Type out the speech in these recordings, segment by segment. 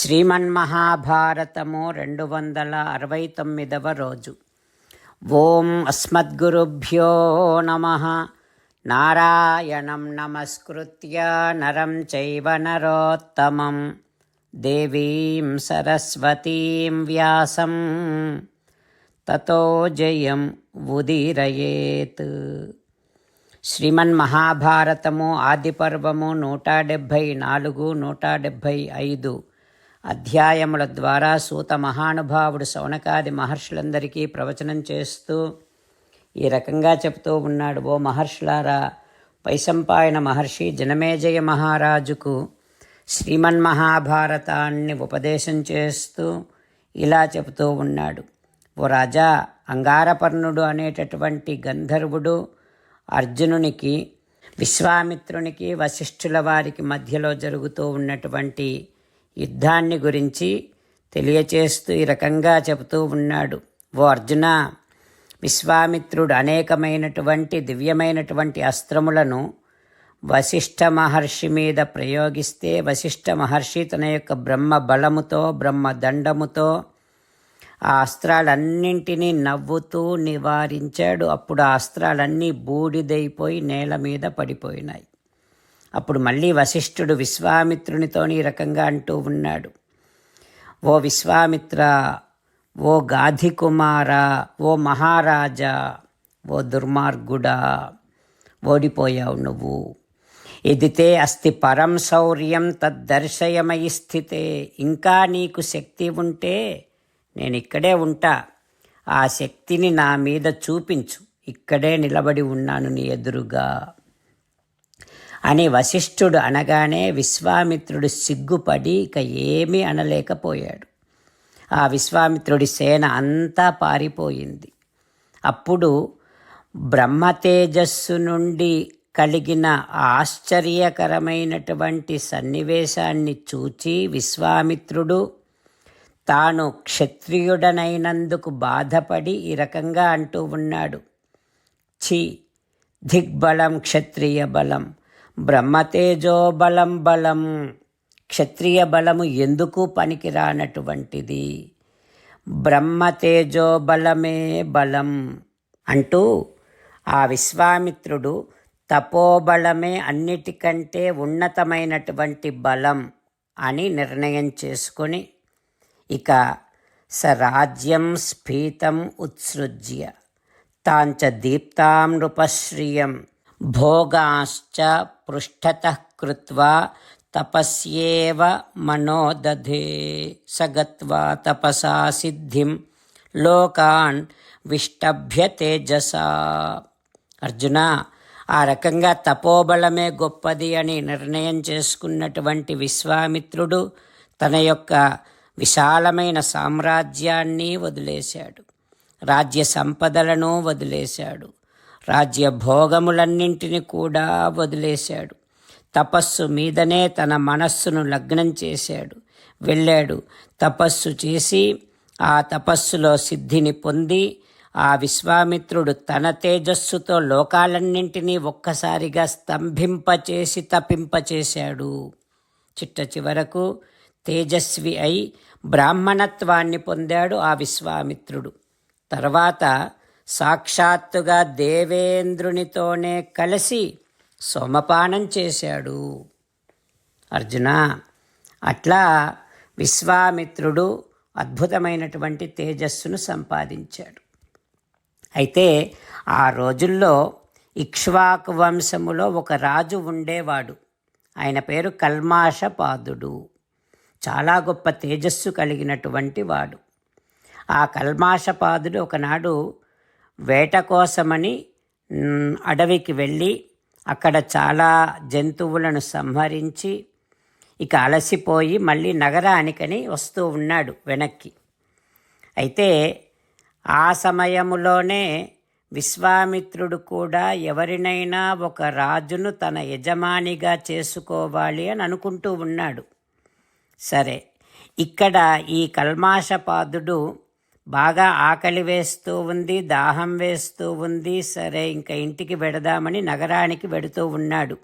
శ్రీమన్మహాభారతము రెండు వందల అరవై తొమ్మిదవ రోజు. ఓం అస్మద్గురుభ్యో నమ. నారాయణం నమస్కృత్య నరం చైవ నరోత్తమం. దేవీం సరస్వతీం వ్యాసం. తతో జయం ఉదీరయేత్. శ్రీమన్ మహాభారతము ఆదిపర్వము నూట డెబ్భై నాలుగు నూట డెబ్భై ఐదు. అధ్యాయముల ద్వారా సూత మహానుభావుడు శౌనకాది మహర్షులందరికీ ప్రవచనం చేస్తూ ఈ రకంగా చెప్తూ ఉన్నాడు ఓ మహర్షులారా పైసంపాయన మహర్షి జనమేజయ మహారాజుకు శ్రీమన్మహాభారతాన్ని ఉపదేశం చేస్తూ ఇలా చెబుతూ ఉన్నాడు. ఓ రాజా అంగారపర్ణుడు అనేటటువంటి గంధర్వుడు అర్జునునికి విశ్వామిత్రునికి వశిష్ఠుల వారికి మధ్యలో జరుగుతూ ఉన్నటువంటి యుద్ధాన్ని గురించి తెలియచేస్తూ ఈ రకంగా చెబుతూ ఉన్నాడు. ఓ అర్జున విశ్వామిత్రుడు అనేకమైనటువంటి దివ్యమైనటువంటి అస్త్రములను వశిష్ఠ మహర్షి మీద ప్రయోగిస్తే వశిష్ఠ మహర్షి తన యొక్క బ్రహ్మ బలముతో బ్రహ్మ దండముతో ఆ అస్త్రాలన్నింటినీ నవ్వుతూ నివారించాడు. అప్పుడు ఆ అస్త్రాలన్నీ బూడిదైపోయి నేల మీద పడిపోయినాయి. అప్పుడు మళ్ళీ వశిష్ఠుడు విశ్వామిత్రునితోని ఈ రకంగా అంటూ ఉన్నాడు. ఓ విశ్వామిత్ర ఓ గాధికుమార ఓ మహారాజా ఓ దుర్మార్గుడా ఓడిపోయావు నువ్వు. ఎదితే అస్తి పరం శౌర్యం తద్దర్శయమయి స్థితే. ఇంకా నీకు శక్తి ఉంటే నేను ఇక్కడే ఉంటా. ఆ శక్తిని నా మీద చూపించు. ఇక్కడే నిలబడి ఉన్నాను నీ ఎదురుగా. అని వశిష్ఠుడు అనగానే విశ్వామిత్రుడు సిగ్గుపడి ఇక ఏమీ అనలేకపోయాడు. ఆ విశ్వామిత్రుడి సేన అంతా పారిపోయింది. అప్పుడు బ్రహ్మతేజస్సు నుండి కలిగిన ఆశ్చర్యకరమైనటువంటి సన్నివేశాన్ని చూచి విశ్వామిత్రుడు తాను క్షత్రియుడనైనందుకు బాధపడి ఈ రకంగా అంటూ ఉన్నాడు. ఛీ దిగ్బలం క్షత్రియ బలం బ్రహ్మతేజో బలం బలం క్షత్రియ బలము ఎందుకు పనికిరానటువంటిది? బ్రహ్మతేజో బలమే బలం అంటూ ఆ విశ్వామిత్రుడు తపోబలమే అన్నిటికంటే ఉన్నతమైనటువంటి బలం అని నిర్ణయం చేసుకొని ఇక స రాజ్యం స్ఫీతం ఉత్సృజ్య తాంచ దీప్తాం నృపశ్రియం భోగాశ్చ పృష్ఠత కృత్వా తపస్యేవ మనోదధే సగత్వా తపసా సిద్ధిం లోకాన్ విష్టభ్య తేజసా. అర్జున ఆ రకంగా తపోబలమే గొప్పది అని నిర్ణయం చేసుకున్నటువంటి విశ్వామిత్రుడు తన యొక్క విశాలమైన సామ్రాజ్యాన్ని వదిలేశాడు. రాజ్య సంపదలను వదిలేశాడు. రాజ్య భోగములన్నింటినీ కూడా వదిలేశాడు. తపస్సు మీదనే తన మనస్సును లగ్నం చేశాడు. వెళ్ళాడు. తపస్సు చేసి ఆ తపస్సులో సిద్ధిని పొంది ఆ విశ్వామిత్రుడు తన తేజస్సుతో లోకాలన్నింటినీ ఒక్కసారిగా స్తంభింపచేసి తపింపచేశాడు. చిట్ట చివరకు తేజస్వి అయి బ్రాహ్మణత్వాన్ని పొందాడు ఆ విశ్వామిత్రుడు. తర్వాత సాక్షాత్తుగా దేవేంద్రునితోనే కలిసి సోమపానం చేశాడు. అర్జున అట్లా విశ్వామిత్రుడు అద్భుతమైనటువంటి తేజస్సును సంపాదించాడు. అయితే ఆ రోజుల్లో ఇక్ష్వాకు వంశములో ఒక రాజు ఉండేవాడు. ఆయన పేరు కల్మాషపాదుడు. చాలా గొప్ప తేజస్సు కలిగినటువంటి వాడు. ఆ కల్మాషపాదుడు ఒకనాడు వేట కోసమని అడవికి వెళ్ళి అక్కడ చాలా జంతువులను సంహరించి ఇక అలసిపోయి మళ్ళీ నగరానికని వస్తూ ఉన్నాడు వెనక్కి. అయితే ఆ సమయములోనే విశ్వామిత్రుడు కూడా ఎవరినైనా ఒక రాజును తన యజమానిగా చేసుకోవాలి అని అనుకుంటూ ఉన్నాడు. సరే ఇక్కడ ఈ కల్మాషపాదుడు బాగా ఆకలి వేస్తూ ఉంది దాహం వేస్తూ ఉంది. సరే ఇంకా ఇంటికి వెడదామని నగరానికి వెడుతూ ఉన్నాడు.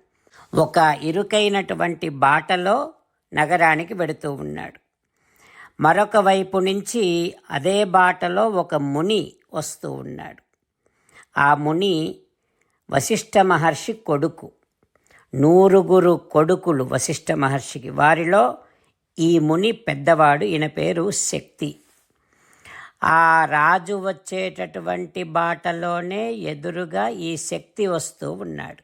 ఒక ఇరుకైనటువంటి బాటలో నగరానికి వెడుతూ ఉన్నాడు. మరొక వైపు నుంచి అదే బాటలో ఒక ముని వస్తూ ఉన్నాడు. ఆ ముని వశిష్ఠ మహర్షి కొడుకు. నూరుగురు కొడుకులు వశిష్ఠ మహర్షికి. వారిలో ఈ ముని పెద్దవాడు ఈయన పేరు శక్తి. ఆ రాజు వచ్చేటటువంటి బాటలోనే ఎదురుగా ఈ శక్తి వస్తూ ఉన్నాడు.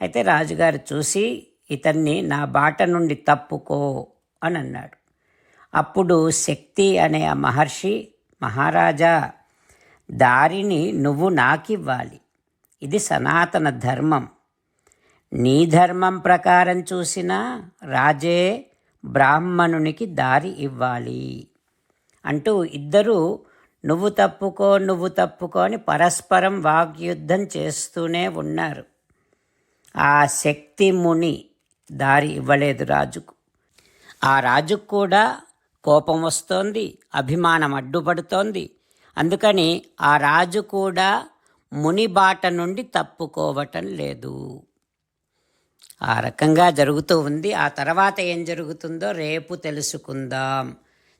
అయితే రాజుగారు చూసి ఇతన్ని నా బాట నుండి తప్పుకో అని అన్నాడు. అప్పుడు శక్తి అనే ఆ మహర్షి మహారాజా దారిని నువ్వు నాకివ్వాలి. ఇది సనాతన ధర్మం. నీ ధర్మం ప్రకారం చూసినా రాజే బ్రాహ్మణునికి దారి ఇవ్వాలి. అంటూ ఇద్దరూ నువ్వు తప్పుకో నువ్వు తప్పుకో అని పరస్పరం వాగ్యుద్ధం చేస్తూనే ఉన్నారు. ఆ శక్తి ముని దారి ఇవ్వలేదు రాజుకు. ఆ రాజుకు కూడా కోపం వస్తోంది అభిమానం అడ్డుపడుతోంది. అందుకని ఆ రాజు కూడా ముని బాట నుండి తప్పుకోవటం లేదు. ఆ రకంగా జరుగుతూ ఉంది. ఆ తర్వాత ఏం జరుగుతుందో రేపు తెలుసుకుందాం.